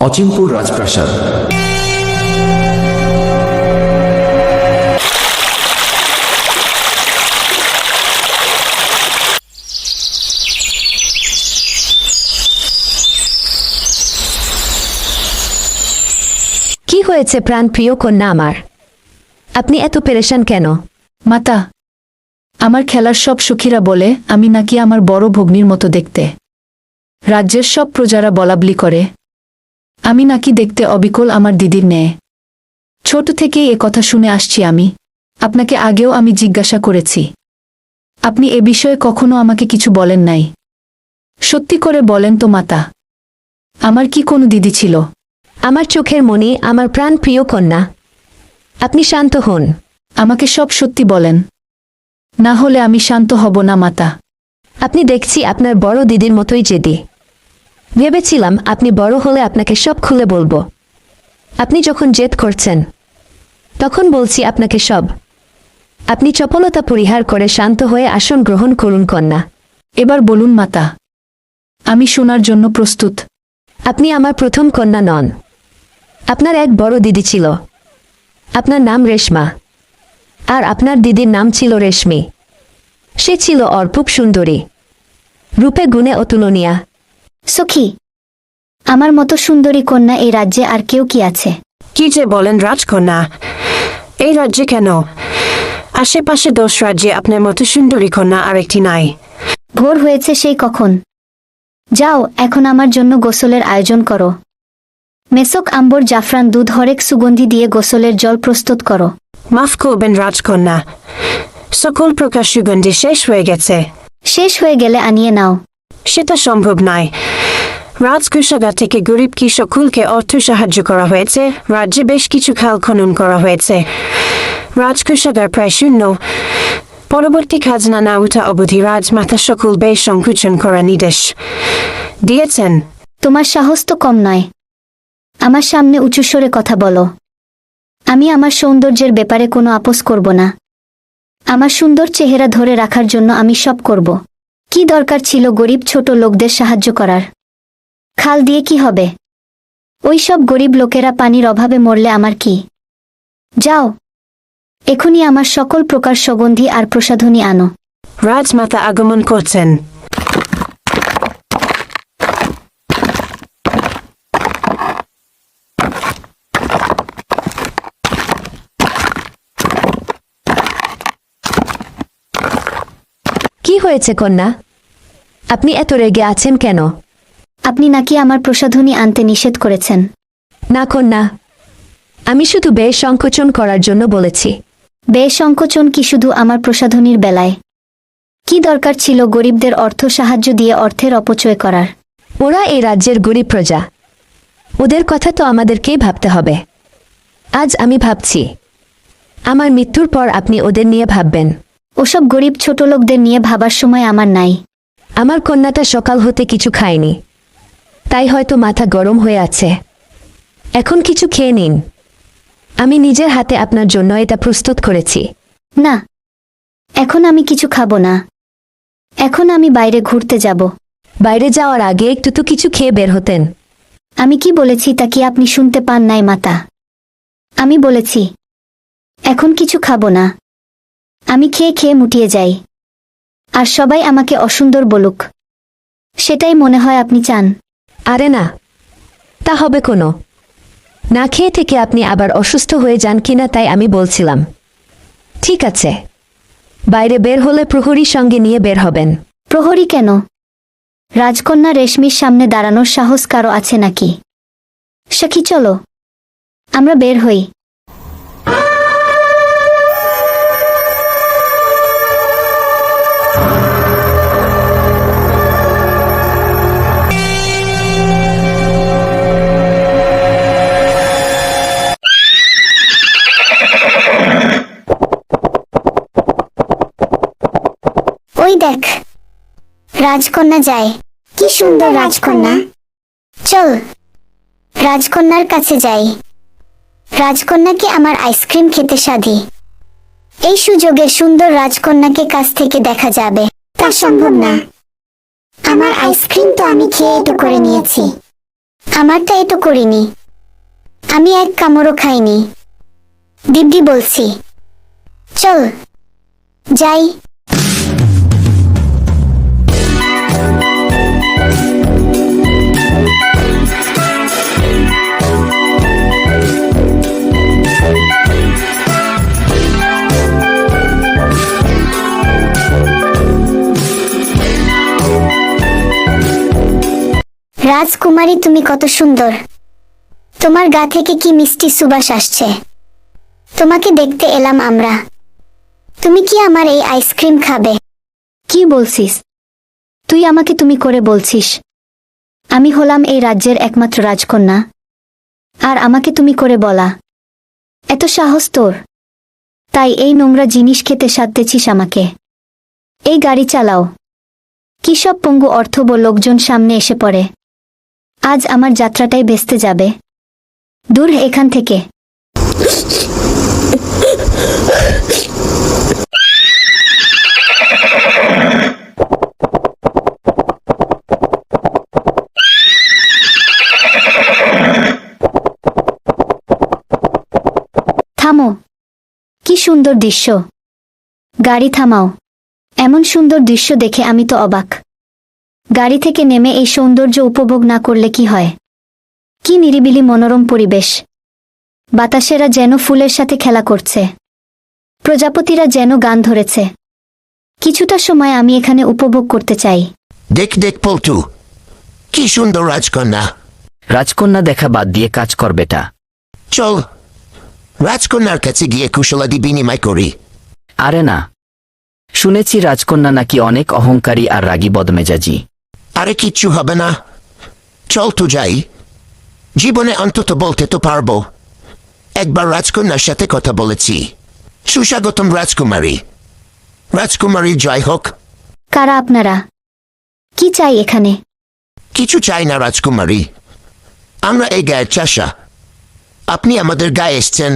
অচিনপুর রাজপ্রাসাদ। কি হয়েছে প্রাণপ্রিয় কন্যা আমার? আপনি এত পেরেশান কেন? মাতা আমার খেলার সব সুখীরা বলে আমি নাকি আমার বড় ভগ্নির মতো দেখতে। রাজ্যের সব প্রজারা বলাবলি করে আমি নাকি দেখতে অবিকল আমার দিদির ন্যায় ছোট থেকেই এ কথা শুনে আসছি আমি। আপনাকে আগেও আমি জিজ্ঞাসা করেছি। আপনি এ বিষয়ে কখনো আমাকে কিছু বলেন নাই। সত্যি করে বলেন তো মাতা। আমার কি কোনো দিদি ছিল? আমার চোখের মনে আমার প্রাণ প্রিয় কন্যা। আপনি শান্ত হন। আমাকে সব সত্যি বলেন। না হলে আমি শান্ত হব না মাতা। আপনি দেখছি আপনার বড় দিদির মতোই জেদি। ভেবেছিলাম আপনি বড় হলে আপনাকে সব খুলে বলব। আপনি যখন জেদ করছেন, তখন বলছি আপনাকে সব। আপনি চপলতা পরিহার করে শান্ত হয়ে আসন গ্রহণ করুন, কন্যা। এবার বলুন, মাতা, আমি শোনার জন্য প্রস্তুত। আপনি আমার প্রথম কন্যা নন। আপনার এক বড় দিদি ছিল। আপনার নাম রেশমা। আর আপনার দিদির নাম ছিল রেশমি। সে ছিল অর্পুপ সুন্দরী। রূপে গুণে অতুলনীয়া। সখী। আমার মতো সুন্দরী কন্যা এই রাজ্যে আর কেউ কি আছে? কি যে বলেন রাজকন্যা এই রাজ্যে কেন? আশেপাশে দশ রাজ্যে আপনার মতো সুন্দরী কন্যা আরেকটি নাই। ভোর হয়েছে সেই কখন? যাও এখন আমার জন্য গোসলের আয়োজন করো। মেসক আম্বর জাফরান দুধ হরেক সুগন্ধি দিয়ে গোসলের জল প্রস্তুত করো। মাফ করবেন রাজকন্যা সকল প্রকার সুগন্ধি শেষ হয়ে গেছে। শেষ হয়ে গেলে আনিয়ে নাও। সেটা সম্ভব নয়। রাজকুশাগা থেকে গরিব কৃষকুলকে অর্থ সাহায্য করা হয়েছে। রাজ্যে বেশ কিছু খাল খনন করা হয়েছে। রাজকুশাগার প্রায় শূন্য। পরবর্তী খাজনা না উঠা অবধি রাজমাতা সকল বেশ সংকুচন করার নির্দেশ। দিয়েছেন। তোমার সাহস তো কম নয়। আমার সামনে উঁচুস্বরে কথা বলো। আমি আমার সৌন্দর্যের ব্যাপারে কোনো আপোষ করব না। আমার সুন্দর চেহারা ধরে রাখার জন্য আমি সব করব। কি দরকার ছিল গরিব ছোট লোকদের সাহায্য করার? খাল দিয়ে কি হবে? ওই সব গরিব লোকেরা পানির অভাবে মরলে আমার কি? যাও এখনই আমার সকল প্রকার সুগন্ধি আর প্রসাধনী আনো। রাজমাতা আগমন করছেন। কি হয়েছে কন্যা? আপনি এত রেগে আছেন কেন? আপনি নাকি আমার প্রসাধনী আনতে নিষেধ করেছেন। না কন্যা। আমি শুধু বেশ সংকোচন করার জন্য বলেছি। বেসংকোচন কি শুধু আমার প্রসাধনীর বেলায়? কি দরকার ছিল গরিবদের অর্থ সাহায্য দিয়ে অর্থের অপচয় করার? ওরা এই রাজ্যের গরিব প্রজা। ওদের কথা তো আমাদেরকেই ভাবতে হবে। আজ আমি ভাবছি আমার মৃত্যুর পর আপনি ওদের নিয়ে ভাববেন। ওসব গরিব ছোট লোকদের নিয়ে ভাবার সময় আমার নাই। আমার কন্যাটা সকাল হতে কিছু খায়নি। তাই হয়তো মাথা গরম হয়ে আছে। এখন কিছু খেয়ে নিন। আমি নিজের হাতে আপনার জন্য এটা প্রস্তুত করেছি। না এখন আমি কিছু খাব না। এখন আমি বাইরে ঘুরতে যাব। বাইরে যাওয়ার আগে একটু তো কিছু খেয়ে বের হতেন। আমি কি বলেছি তা কি আপনি শুনতে পান নাই মাতা? আমি বলেছি এখন কিছু খাব না। আমি খেয়ে খেয়ে মুটিয়ে যাই। আর সবাই আমাকে অসুন্দর বলুক। সেটাই মনে হয় আপনি চান। আরে না। তা হবে কোনো। না খেয়ে থেকে আপনি আবার অসুস্থ হয়ে যান কিনা তাই আমি বলছিলাম। ঠিক আছে। বাইরে বের হলে প্রহরীর সঙ্গে নিয়ে বের হবেন। প্রহরী কেন? রাজকন্যা রেশমির সামনে দাঁড়ানোর সাহস কারও আছে নাকি? সখী চলো। আমরা বের হই। দেখ। রাজকন্যা যায়। কি সুন্দর রাজকন্যা। চল রাজকন্যার কাছে যাই। রাজকন্যাকে আমার আইসক্রিম খেতে সাধি? এই সুযোগে সুন্দর রাজকন্যাকে কাছ থেকে দেখা যাবে। তা সম্ভব না। আমার আইসক্রিম তো আমি খেয়ে এটু করে নিয়েছি। আমারটা এটো করিনি। আমি এক কামড়ও খাইনি। দিব্যি বলছি চল যাই। রাজকুমারী, তুমি কত সুন্দর। তোমার গা থেকে কি মিষ্টি সুবাস আসছে? তোমাকে দেখতে এলাম আমরা। তুমি কি আমার এই আইসক্রিম খাবে? কি বলছিস? তুই আমাকে তুমি করে বলছিস। আমি হলাম এই রাজ্যের একমাত্র রাজকন্যা। আর আমাকে তুমি করে বলা। এত সাহস তোর। তাই এই নোংরা জিনিস খেতে সাধতেছিস আমাকে। এই গাড়ি চালাও। কি সব পঙ্গু অর্থব লোকজন সামনে এসে পড়ে। আজ আমার যাত্রাটাই বেসতে যাবে। দূর এখান থেকে। থামো। কি সুন্দর দৃশ্য। গাড়ি থামাও। এমন সুন্দর দৃশ্য দেখে আমি তো অবাক। গাড়ি থেকে নেমে এই সৌন্দর্য উপভোগ না করলে কি হয়? কি নিরিবিলি মনোরম পরিবেশ। বাতাসেরা যেন ফুলের সাথে খেলা করছে। প্রজাপতিরা যেন গান ধরেছে। কিছুটা সময় আমি এখানে উপভোগ করতে চাই। দেখ দেখ পল্টু। কি সুন্দর রাজকন্যা। রাজকন্যা দেখা বাদ দিয়ে কাজ কর বেটা। চল রাজকন্যার কাছে গিয়ে কুশলাদি বিনিময় করি। আরে না। শুনেছি রাজকন্যা নাকি অনেক অহংকারী আর রাগী বদমেজাজি। আরে কিচ্ছু হবে না চল তো যাই জীবনে অন্তত বলতে তো পারব একবার রাজকন্যার সাথে কথা বলেছি সুস্বাগতম রাজকুমারী রাজকুমারী জয় হোক কারা আপনারা কি চাই এখানে কিছু চাই না রাজকুমারী আমরা এই গায়ের চাষা আপনি আমাদের গায়ে এসছেন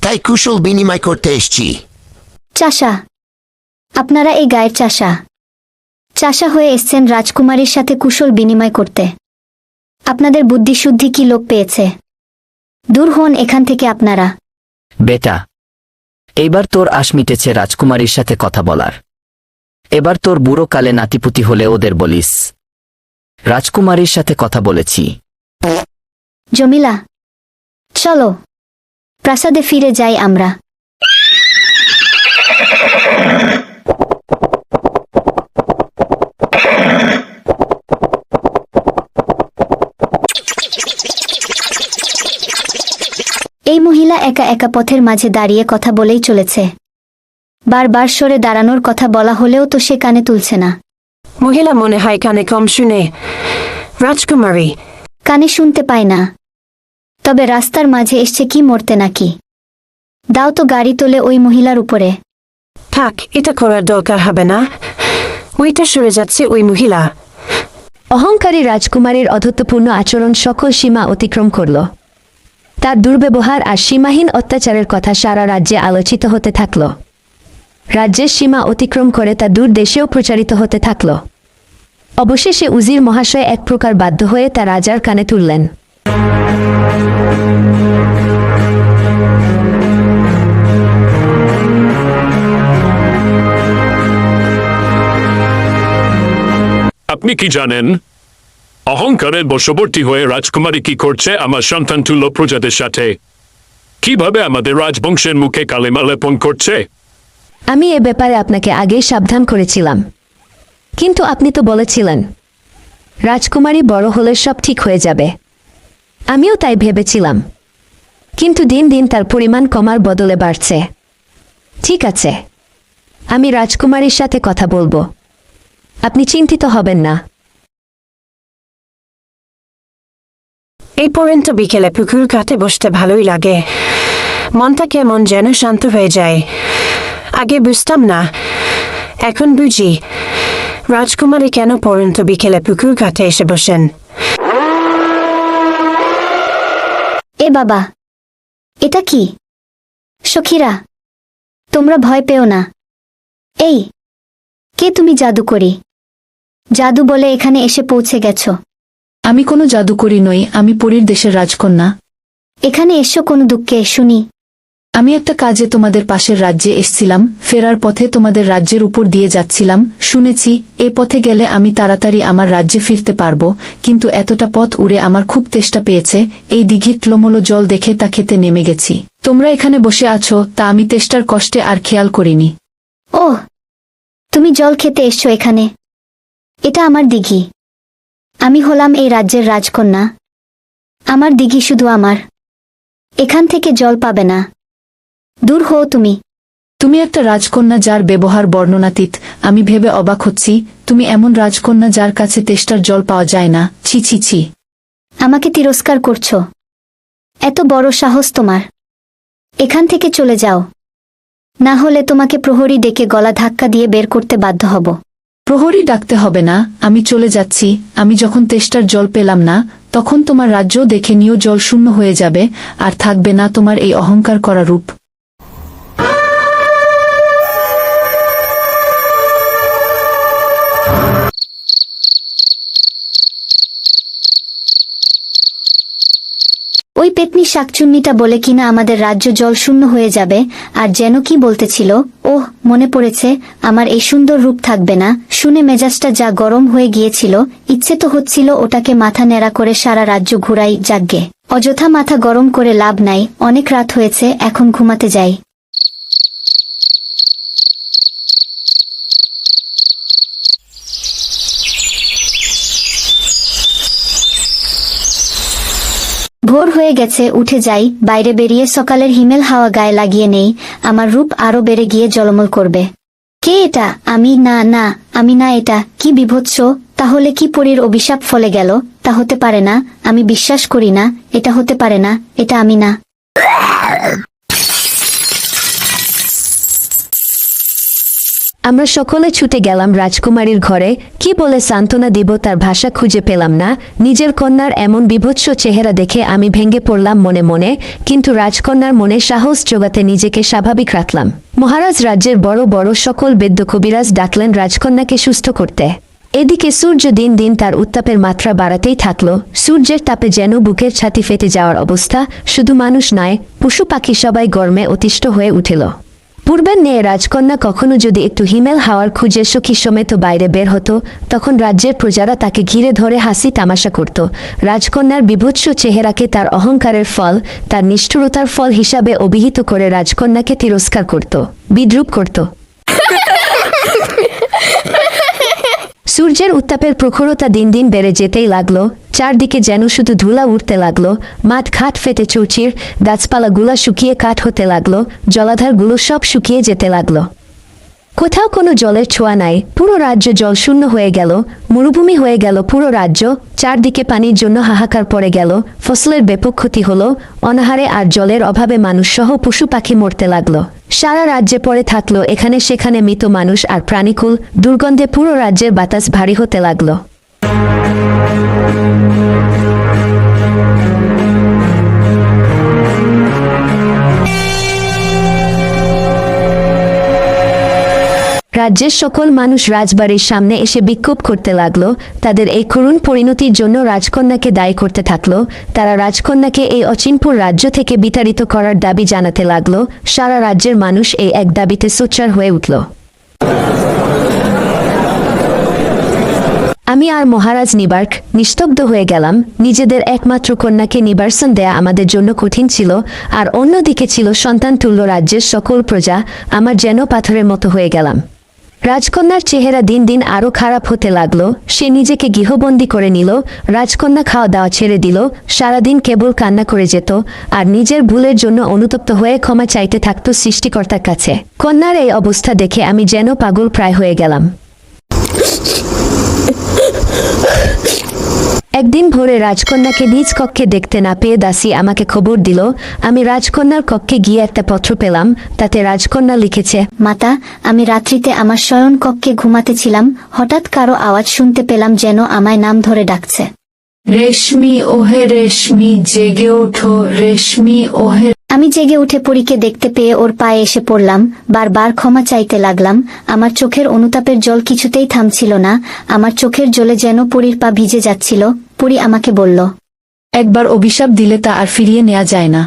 তাই কুশল বিনিময় করতে এসছি চাষা আপনারা এই গায়ের চাষা চাষা হয়ে এসছেন রাজকুমারীর সাথে কুশল বিনিময় করতে। আপনাদের বুদ্ধিশুদ্ধি কি লোক পেয়েছে? দূর হন এখান থেকে আপনারা। বেটা এইবার তোর আশ মিটেছে রাজকুমারীর সাথে কথা বলার। এবার তোর বুড়ো কালে নাতিপুতি হলে ওদের বলিস। রাজকুমারীর সাথে কথা বলেছি। জমিলা চলো। প্রাসাদে ফিরে যাই আমরা। একা একা পথের মাঝে দাঁড়িয়ে কথা বলেই চলেছে। বারবার সরে দাঁড়ানোর কথা বলা হলেও তো সে কানে তুলছে না। মহিলা মনে হয় কানে কম শুনে। রাজকুমারী। কানে শুনতে পায় না। তবে রাস্তার মাঝে এসছে কি মরতে নাকি। দাও তো গাড়ি তোলে ওই মহিলার উপরে। থাক এটা করার দরকার হবে না। ওইটা সরে যাচ্ছে ওই মহিলা। অহংকারী রাজকুমারীর অধত্বপূর্ণ আচরণ সকল সীমা অতিক্রম করল। তার দুর্ব্যবহার আর সীমাহীন অত্যাচারের কথা সারা রাজ্যে আলোচিত হতে থাকল। রাজ্যের সীমা অতিক্রম করে তা দূর দেশেও প্রচারিত হতে থাকল। অবশেষে উজির মহাশয় এক প্রকার বাধ্য হয়ে তা রাজার কানে তুললেন। আপনি কি জানেন অহংকারের বশবর্তী হয়ে রাজকুমারী কি করছে আমার সন্তান তুল্য প্রজাদের সাথে? কীভাবে আমাদের রাজবংশের মুখে কালিমা লেপন করছে? আমি এ ব্যাপারে আপনাকে আগেই সাবধান করেছিলাম। কিন্তু আপনি তো বলেছিলেন, রাজকুমারী বড় হলে সব ঠিক হয়ে যাবে। আমিও তাই ভেবেছিলাম। কিন্তু দিন দিন তার পরিমাণ কমার বদলে বাড়ছে। ঠিক আছে, আমি রাজকুমারীর সাথে কথা বলব। আপনি চিন্তিত হবেন না। এই পর্যন্ত বিকেলে পুকুর কাটে বসতে ভালোই লাগে। মনটা কেমন যেন শান্ত হয়ে যায়। আগে বুঝতাম না। এখন বুঝি। রাজকুমারী কেন পর্যন্ত বিকেলে পুকুর কাটে এসে বসেন? এ বাবা, এটা কি? সখীরা, তোমরা ভয় পেও না। এই, কে তুমি জাদু করি জাদু বলে এখানে এসে পৌঁছে গেছো। আমি কোনো জাদুকরি নই আমি পরীর দেশের রাজকন্যা। এখানে এসো কোনো দুঃখে শুনি আমি একটা কাজে তোমাদের পাশের রাজ্যে এসছিলাম ফেরার পথে তোমাদের রাজ্যের উপর দিয়ে যাচ্ছিলাম শুনেছি এ পথে গেলে আমি তাড়াতাড়ি আমার রাজ্যে ফিরতে পারব কিন্তু এতটা পথ উড়ে আমার খুব তেষ্টা পেয়েছে এই দিঘির টলমলো জল দেখে তা খেতে নেমে গেছি। তোমরা এখানে বসে আছো তা আমি তেষ্টার কষ্টে আর খেয়াল করিনি। ওহ তুমি জল খেতে এসছো এখানে। এটা আমার দিঘি। আমি হলাম এই রাজ্যের রাজকন্যা। আমার দিঘি শুধু আমার। এখান থেকে জল পাবে না। দূর হও তুমি। তুমি একটা রাজকন্যা যার ব্যবহার বর্ণনাতীত। আমি ভেবে অবাক হচ্ছি তুমি এমন রাজকন্যা যার কাছে তেষ্টার জল পাওয়া যায় না। ছি ছি ছি। আমাকে তিরস্কার করছ। এত বড় সাহস তোমার। এখান থেকে চলে যাও। না হলে তোমাকে প্রহরী ডেকে গলা ধাক্কা দিয়ে বের করতে বাধ্য হব। প্রহরী ডাকতে হবে না, আমি চলে যাচ্ছি। আমি যখন তেষ্টার জল পেলাম না, তখন তোমার রাজ্য দেখে নিয়েও জল শূন্য হয়ে যাবে, আর থাকবে না তোমার এই অহংকার করা রূপ। ওই পেতনি শাকচুন্নিটা বলে কিনা আমাদের রাজ্য জল শূন্য হয়ে যাবে, আর যেন কি বলতেছিল, ওহ, মনে পড়েছে, আমার এই সুন্দর রূপ থাকবে না। শুনে মেজাজটা যা গরম হয়ে গিয়েছিল, ইচ্ছে তো হচ্ছিল ওটাকে মাথা নেড়া করে সারা রাজ্য ঘুরাই যাগ্গে অযথা মাথা গরম করে লাভ নাই, অনেক রাত হয়েছে, এখন ঘুমাতে যাই। ভোর হয়ে গেছে, উঠে যাই, বাইরে বেরিয়ে সকালের হিমেল হাওয়া গায়ে লাগিয়ে নেই, আমার রূপ আরও বেড়ে গিয়ে জলমল করবে। কে এটা? আমি না না, আমি না এটা। কি বিভৎস। তাহলে কি পরীর অভিশাপ ফলে গেল? তা হতে পারে না। আমি বিশ্বাস করি না। এটা হতে পারে না। এটা আমি না। আমরা সকলে ছুটে গেলাম রাজকুমারীর ঘরে। কি বলে সান্ত্বনা দিব তার ভাষা খুঁজে পেলাম না। নিজের কন্যার এমন বিভৎস চেহারা দেখে আমি ভেঙে পড়লাম মনে মনে, কিন্তু রাজকন্যার মনে সাহস জোগাতে নিজেকে স্বাভাবিক রাখলাম। মহারাজ রাজ্যের বড় বড় সকল বেদ্য কবিরাজ ডাকলেন রাজকন্যাকে সুস্থ করতে। এদিকে সূর্য দিন দিন তার উত্তাপের মাত্রা বাড়াতেই থাকল। সূর্যের তাপে যেন বুকের ছাতি ফেটে যাওয়ার অবস্থা শুধু মানুষ নয়, পশু পাখি সবাই গরমে অতিষ্ঠ হয়ে উঠেল। পূর্বের নেয়ে রাজকন্যা কখনো যদি একটু হিমেল হাওয়ার খুঁজে সুখী সমেত বাইরে বের হতো, তখন রাজ্যের প্রজারা তাকে ঘিরে ধরে হাসি তামাশা করত। রাজকন্যার বিভৎস চেহারাকে তার অহংকারের ফল, তার নিষ্ঠুরতার ফল হিসাবে অভিহিত করে রাজকন্যাকে তিরস্কার করত, বিদ্রুপ করত। সূর্যের উত্তাপের প্রখরতা দিন দিন বেড়ে যেতেই লাগল। চারদিকে যেন শুধু ধুলা উঠতে লাগল। মাঠ ঘাট ফেটে চৌচির গাছপালাগুলো শুকিয়ে কাঠ হতে লাগল। জলাধারগুলো সব শুকিয়ে যেতে লাগল। কোথাও কোনো জলের ছোঁয়া নাই। পুরো রাজ্য জল শূন্য হয়ে গেল। মরুভূমি হয়ে গেল পুরো রাজ্য। চারদিকে পানির জন্য হাহাকার পড়ে গেল। ফসলের ব্যাপক ক্ষতি হলো। অনাহারে আর জলের অভাবে মানুষ সহ পশু পাখি মরতে লাগল। সারা রাজ্যে পরে থাকল এখানে সেখানে মৃত মানুষ আর প্রাণীকুল। দুর্গন্ধে পুরো রাজ্যের বাতাস ভারী হতে লাগল। রাজ্যের সকল মানুষ রাজবাড়ির সামনে এসে বিক্ষোভ করতে লাগল। তাদের এই করুণ পরিণতির জন্য রাজকন্যাকে দায়ী করতে থাকল। তারা রাজকন্যাকে এই অচিনপুর রাজ্য থেকে বিতাড়িত করার দাবি জানাতে লাগল। সারা রাজ্যের মানুষ এই এক দাবিতে সোচ্চার হয়ে উঠল। আমি আর মহারাজ নিবার্ক নিস্তব্ধ হয়ে গেলাম। নিজেদের একমাত্র কন্যাকে নিবার্সন দেয়া আমাদের জন্য কঠিন ছিল, আর অন্যদিকে ছিল সন্তান তুল্য রাজ্যের সকল প্রজা। আমার যেন পাথরের মতো হয়ে গেলাম। রাজকন্যার চেহারা দিন দিন আরও খারাপ হতে লাগল। সে নিজেকে গৃহবন্দী করে নিল, রাজকন্যা খাওয়া দাওয়া ছেড়ে দিল, সারাদিন কেবল কান্না করে যেত, আর নিজের ভুলের জন্য অনুতপ্ত হয়ে ক্ষমা চাইতে থাকত সৃষ্টিকর্তার কাছে। কন্যার এই অবস্থা দেখে আমি যেন পাগল প্রায় হয়ে গেলাম। একদিন ভোরে রাজকন্যাকে নিজ কক্ষে দেখতে না পেয়ে দাসী আমাকে খবর দিল আমি রাজকন্যার কক্ষে গিয়ে একটা পত্র পেলাম তাতে রাজকন্যা লিখেছে মাতা আমি রাত্রিতে আমার শয়ন কক্ষে ঘুমাতেছিলাম হঠাৎ কারও আওয়াজ শুনতে পেলাম যেন আমায় নাম ধরে ডাকছে। রেশমি ওহে রেশমি জেগে ওঠো রেশমি ওহে আমি জেগে উঠে পরীকে দেখতে পেয়ে ওর পায়ে এসে পড়লাম বারবার ক্ষমা চাইতে লাগলাম আমার চোখের অনুতাপের জল কিছুতেই থামছিল না আমার চোখের জলে যেন পরীর পা ভিজে যাচ্ছিল পরি আমাকে বলল একবার অভিশাপ দিলে তা আর ফিরিয়ে নেওয়া যায় না।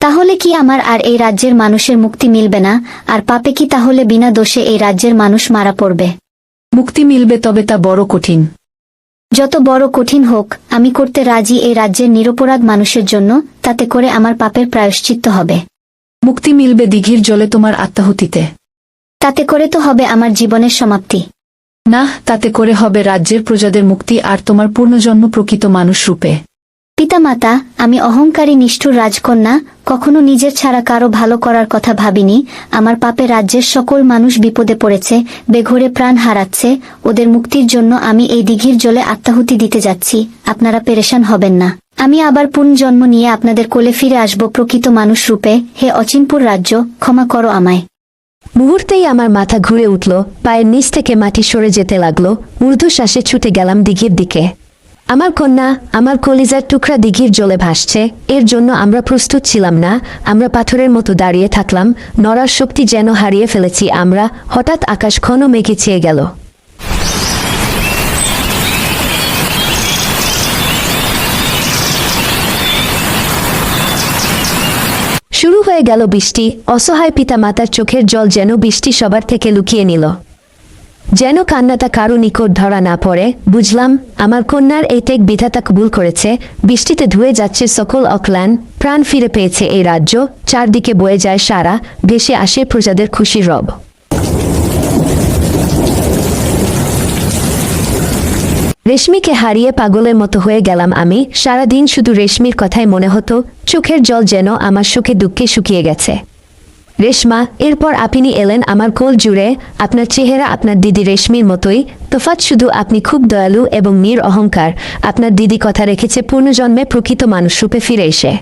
তাহলে কি আমার আর এই রাজ্যের মানুষের মুক্তি মিলবে না? আর পাপে কি তাহলে বিনা দোষে এই রাজ্যের মানুষ মারা পড়বে? মুক্তি মিলবে তবে তা বড় কঠিন। যত বড় কঠিন হোক আমি করতে রাজি এই রাজ্যের নিরপরাধ মানুষের জন্য তাতে করে আমার পাপের প্রায়শ্চিত্ত হবে। মুক্তি মিলবে দিঘির জলে তোমার আত্মাহুতিতে। তাতে করে তো হবে আমার জীবনের সমাপ্তি। না, তাতে করে হবে রাজ্যের প্রজাদের মুক্তি আর তোমার পূর্ণজন্ম প্রকৃত মানুষ রূপে। পিতামাতা, আমি অহংকারী নিষ্ঠুর রাজকন্যা, কখনো নিজের ছাড়া কারও ভালো করার কথা ভাবিনি। আমার পাপে রাজ্যের সকল মানুষ বিপদে পড়েছে, বেঘরে প্রাণ হারাচ্ছে। ওদের মুক্তির জন্য আমি এই দিঘির জলে আত্মাহুতি দিতে যাচ্ছি। আপনারা পেরেশান হবেন না। আমি আবার পুনর্জন্ম নিয়ে আপনাদের কোলে ফিরে আসব প্রকৃত মানুষ রূপে। হে অচিনপুর রাজ্য, ক্ষমা করো আমায়। মুহূর্তেই আমার মাথা ঘুরে উঠল, পায়ের নিচ থেকে মাটি সরে যেতে লাগল ঊর্ধ্বশ্বাসে ছুটে গেলাম দিঘির দিকে। আমার কন্যা, আমার কলিজার টুকরা দিঘির জলে ভাসছে, এর জন্য আমরা প্রস্তুত ছিলাম না, আমরা পাথরের মতো দাঁড়িয়ে থাকলাম, নড়ার শক্তি যেন হারিয়ে ফেলেছি, আমরা হঠাৎ আকাশ ঘন মেঘে ছেয়ে গেল। হয়ে গেল বৃষ্টি, অসহায় পিতা মাতার চোখের জল যেন বৃষ্টি সবার থেকে লুকিয়ে নিল। যেন কান্নাটা কারও নিকট ধরা না পড়ে, বুঝলাম, আমার কন্যার এই টেক বিধাতা কবুল করেছে, বৃষ্টিতে ধুয়ে যাচ্ছে সকল অক্লান প্রাণ ফিরে পেয়েছে এই রাজ্য, চারদিকে বয়ে যায় সারা, ভেসে আসে প্রজাদের খুশি রব। রেশমিকে হারিয়ে পাগলের মতো হয়ে গেলাম আমি। সারাদিন শুধু রেশমির কথাই মনে হতো, চোখের জল যেন আমার সুখে দুঃখে শুকিয়ে গেছে। রেশমা, এরপর আপনি এলেন আমার কোল জুড়ে, আপনার চেহারা আপনার দিদি রেশমির মতোই। তোফাত শুধু আপনি খুব দয়ালু এবং নির অহংকার। আপনার দিদি কথা রেখেছে পূর্ণজন্মে প্রকৃত মানুষ রূপে ফিরে এসে।